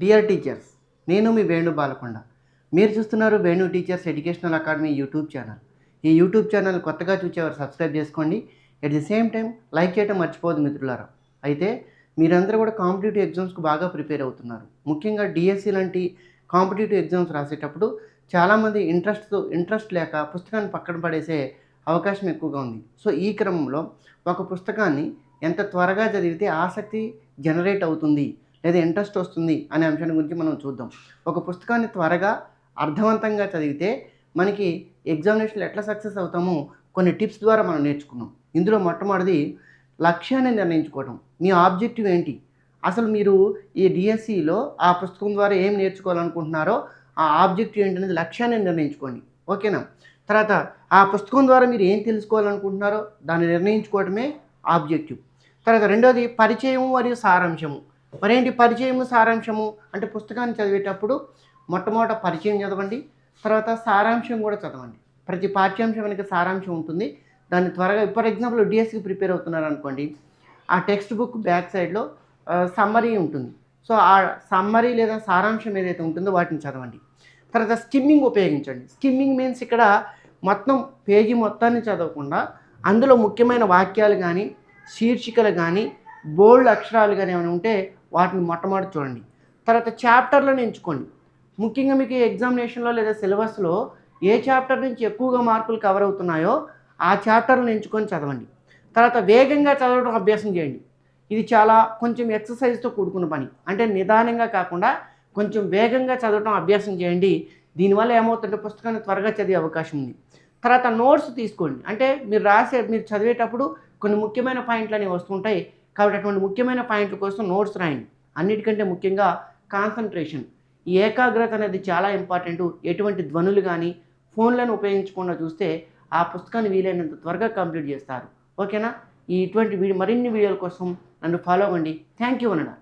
Dear teachers నేను మీ వేణు బాలకొండ. మీరు చూస్తున్నారు Venu teachers educational academy YouTube channel ఈ యూట్యూబ్ ఛానల్ కొత్తగా చూసేవారు సబ్స్క్రైబ్ చేసుకోండి. At the same time like చేయడం మర్చిపోదు మిత్రులారా. అయితే మీరందరూ కూడా కాంపిటేటివ్ ఎగ్జామ్స్కి బాగా ప్రిపేర్ అవుతున్నారు. ముఖ్యంగా డిఎస్సి లాంటి కాంపిటేటివ్ ఎగ్జామ్స్ రాసేటప్పుడు చాలామంది ఇంట్రెస్ట్తో ఇంట్రెస్ట్ లేక పుస్తకాన్ని పక్కన పడేసే అవకాశం ఎక్కువగా ఉంది. సో ఈ క్రమంలో ఒక పుస్తకాన్ని ఎంత త్వరగా చదివితే ఆసక్తి జనరేట్ అవుతుంది లేదా ఇంట్రెస్ట్ వస్తుంది అనే అంశాన్ని గురించి మనం చూద్దాం. ఒక పుస్తకాన్ని త్వరగా అర్థవంతంగా చదివితే మనకి ఎగ్జామినేషన్లో ఎట్లా సక్సెస్ అవుతామో కొన్ని టిప్స్ ద్వారా మనం నేర్చుకున్నాం. ఇందులో మొట్టమొదటిది లక్ష్యాన్ని నిర్ణయించుకోవటం. మీ ఆబ్జెక్టివ్ ఏంటి? అసలు మీరు ఈ డిఎస్సిలో ఆ పుస్తకం ద్వారా ఏం నేర్చుకోవాలనుకుంటున్నారో ఆ ఆబ్జెక్టివ్ ఏంటనేది లక్ష్యాన్ని నిర్ణయించుకోండి. ఓకేనా? తర్వాత ఆ పుస్తకం ద్వారా మీరు ఏం తెలుసుకోవాలనుకుంటున్నారో దాన్ని నిర్ణయించుకోవటమే ఆబ్జెక్టివ్. తర్వాత రెండోది పరిచయం మరియు సారాంశము. మరేంటి పరిచయము సారాంశము అంటే పుస్తకాన్ని చదివేటప్పుడు మొట్టమొదట పరిచయం చదవండి తర్వాత సారాంశం కూడా చదవండి. ప్రతి పాఠ్యాంశం వెనక సారాంశం ఉంటుంది. దాన్ని త్వరగా ఫర్ ఎగ్జాంపుల్ డిఎస్సికి ప్రిపేర్ అవుతున్నారు అనుకోండి ఆ టెక్స్ట్ బుక్ బ్యాక్ సైడ్లో సమ్మరీ ఉంటుంది. సో ఆ సమ్మరీ లేదా సారాంశం ఏదైతే ఉంటుందో వాటిని చదవండి. తర్వాత స్కిమ్మింగ్ ఉపయోగించండి. స్కిమ్మింగ్ మీన్స్ ఇక్కడ మొత్తం పేజీ మొత్తాన్ని చదవకుండా అందులో ముఖ్యమైన వాక్యాలు కానీ శీర్షికలు కానీ బోల్డ్ అక్షరాలు కానీ ఏమైనా ఉంటే వాటిని మొట్టమొదటి చూడండి. తర్వాత చాప్టర్లను ఎంచుకోండి. ముఖ్యంగా మీకు ఎగ్జామినేషన్లో లేదా సిలబస్లో ఏ చాప్టర్ నుంచి ఎక్కువగా మార్కులు కవర్ అవుతున్నాయో ఆ చాప్టర్లను ఎంచుకొని చదవండి. తర్వాత వేగంగా చదవడం అభ్యాసం చేయండి. ఇది చాలా కొంచెం ఎక్సర్సైజ్తో కూడుకున్న పని. అంటే నిదానంగా కాకుండా కొంచెం వేగంగా చదవడం అభ్యాసం చేయండి. దీనివల్ల ఏమవుతుంటే పుస్తకాన్ని త్వరగా చదివే అవకాశం ఉంది. తర్వాత నోట్స్ తీసుకోండి. అంటే మీరు రాసే మీరు చదివేటప్పుడు కొన్ని ముఖ్యమైన పాయింట్లు అనేవి వస్తుంటాయి కాబట్టి అటువంటి ముఖ్యమైన పాయింట్ల కోసం నోట్స్ రాయండి. అన్నిటికంటే ముఖ్యంగా కాన్సన్ట్రేషన్. ఈ ఏకాగ్రత అనేది చాలా ఇంపార్టెంట్. ఎటువంటి ధ్వనులు కానీ ఫోన్లను ఉపయోగించకుండా చూస్తే ఆ పుస్తకాన్ని వీలైనంత త్వరగా కంప్లీట్ చేస్తారు. ఓకేనా? ఈ ఇటువంటి వీడియో మరిన్ని వీడియోల కోసం నన్ను ఫాలో అవ్వండి. Thank you అనడా